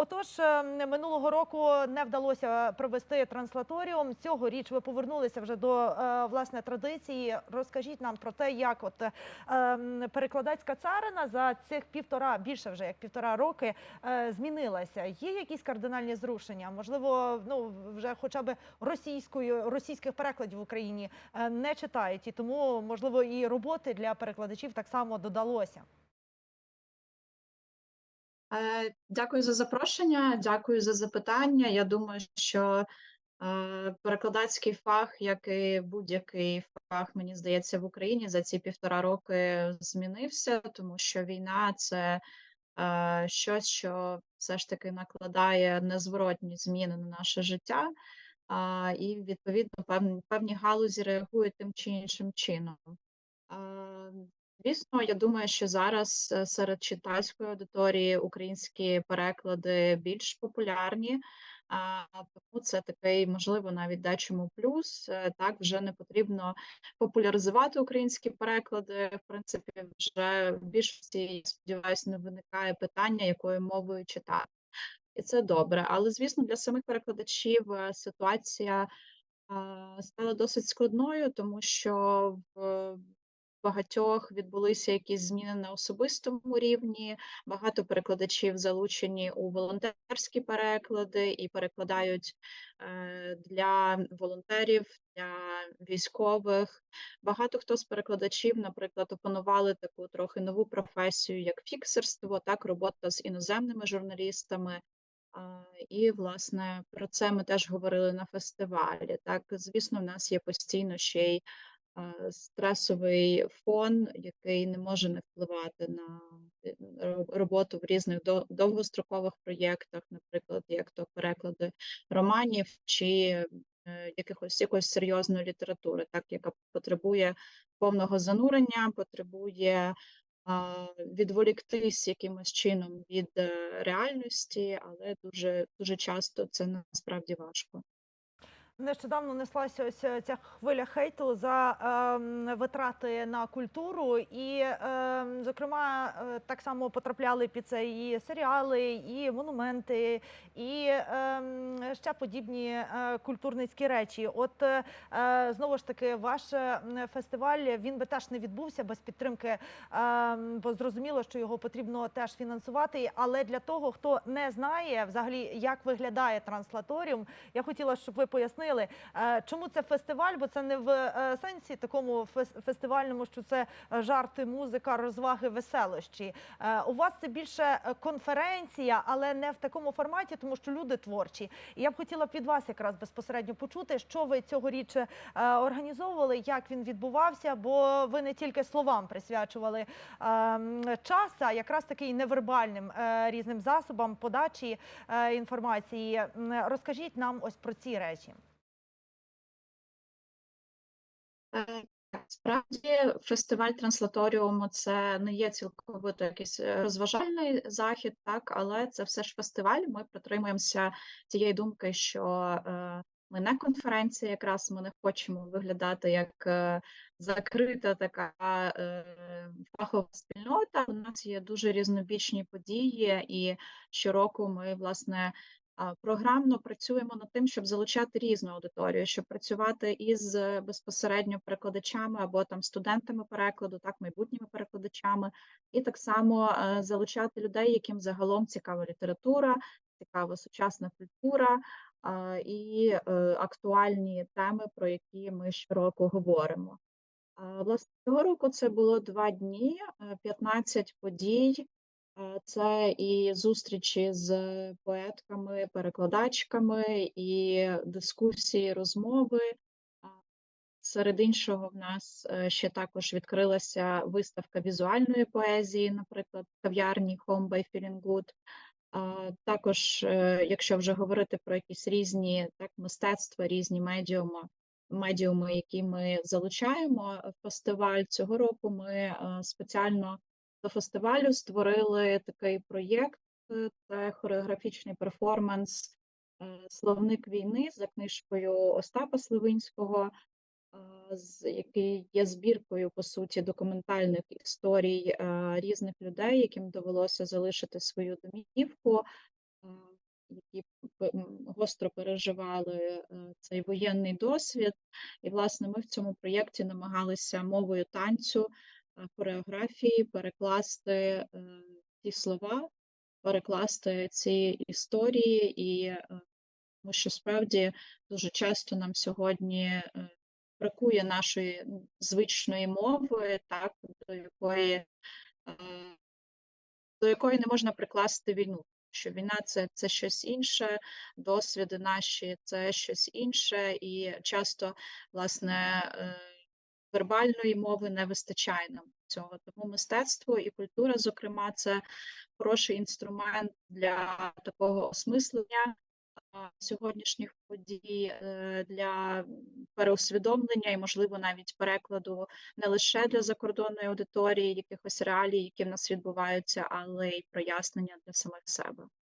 Отож, е, минулого року не вдалося провести транслаторіум. Цьогоріч ви повернулися вже до е, власне традиції. Розкажіть нам про те, як от е, перекладацька царина за цих півтора більше вже як півтора роки змінилася. Є якісь кардинальні зрушення? Можливо, ну вже хоча б російською російських перекладів в Україні не читають, і тому можливо і роботи для перекладачів так само додалося. Е, Дякую за запрошення, дякую за запитання. Я думаю, що е, перекладацький фах, як і будь-який фах, мені здається, в Україні за ці півтора роки змінився, тому що війна це е, щось, що все ж таки накладає незворотні зміни на наше життя, і відповідно певні, галузі реагують тим чи іншим чином. Звісно, я думаю, що зараз е, серед читацької аудиторії українські переклади більш популярні, тому це такий, можливо, навіть дечому плюс. Е, Так, вже не потрібно популяризувати українські переклади. В принципі, вже в більшості, сподіваюся, не виникає питання, якою мовою читати. І це добре. Але, звісно, для самих перекладачів е, ситуація стала досить складною, тому що в багатьох відбулися якісь зміни на особистому рівні. Багато перекладачів залучені у волонтерські переклади і перекладають е, для волонтерів, для військових. Багато хто з перекладачів, наприклад, опанували таку трохи нову професію, як фіксерство, так робота з іноземними журналістами. І, власне, про це ми теж говорили на фестивалі. Так, звісно, в нас є постійно ще й стресовий фон, який не може не впливати на е, роботу в різних до- довгострокових проєктах, наприклад, як то переклади романів чи е, якихось якоїсь серйозної літератури, так яка потребує повного занурення, потребує відволіктись якимось чином від е, реальності, але дуже дуже часто це насправді важко. Нещодавно неслася ось е, ця хвиля хейту за ем, витрати на культуру, і, ем, зокрема, е, так само потрапляли під це і серіали, і монументи, і ем, ще подібні е, культурницькі речі. От е, е, знову ж таки, ваш е, фестиваль він би теж не відбувся без підтримки, ем, бо зрозуміло, що його потрібно теж фінансувати. Але для того, хто не знає взагалі, як виглядає транслаторіум, я хотіла, щоб ви пояснили, е, чому це фестиваль, бо це не в е, сенсі такому фес- фестивальному, що це е, жарти, музика, розваги, веселощі. У вас це більше конференція, але не в такому форматі, тому що люди творчі. І я б хотіла б від вас якраз безпосередньо почути, що ви цьогоріч організовували, як він відбувався, бо ви не тільки словам присвячували ем, час, а якраз таки і невербальним різним засобам подачі інформації. Розкажіть нам ось про ці речі. Е, Справді, фестиваль транслаторіуму це не є цілковито якийсь е, розважальний захід, так, але це все ж фестиваль. Ми притримуємося тієї думки, що е, ми не конференція, якраз ми не хочемо виглядати як закрита така фахова спільнота. У нас є дуже різнобічні події, і щороку ми, власне, Програмно працюємо над тим, щоб залучати різну аудиторію, щоб працювати із е, безпосередньо перекладачами або там студентами перекладу, так майбутніми перекладачами, і так само е, залучати людей, яким загалом цікава література, цікава сучасна культура і е, актуальні теми, про які ми щороку говоримо. Власне, цього року це було два дні, е, 15 подій. Це і зустрічі з поетками, перекладачками, і дискусії, розмови. Серед іншого, в нас е, ще також відкрилася виставка візуальної поезії, наприклад, кав'ярні Home by Feeling Good. Також, е, якщо вже говорити про якісь різні так, мистецтва, різні медіуми, медіуми, які ми залучаємо в фестиваль цього року, ми е, спеціально до фестивалю створили такий проєкт. Це хореографічний перформанс е, Словник війни за книжкою Остапа Сливинського, е, який є збіркою по суті документальних історій е, різних людей, яким довелося залишити свою домівку. е, гостро переживали цей воєнний досвід. І, власне, ми в цьому проєкті намагалися мовою танцю, хореографії перекласти е, ті слова, перекласти ці історії, і е, тому що справді дуже часто нам сьогодні е, бракує нашої звичної мови, так, до якої, до якої не можна прикласти війну. Що війна це, це щось інше, досвіди наші це щось інше, і часто, власне, вербальної мови не вистачає нам цього. Тому мистецтво і культура, зокрема, це хороший інструмент для такого осмислення сьогоднішніх подій, е, для переусвідомлення і, можливо, навіть перекладу не лише для закордонної аудиторії якихось реалій, які в нас відбуваються, але й прояснення для самих себе.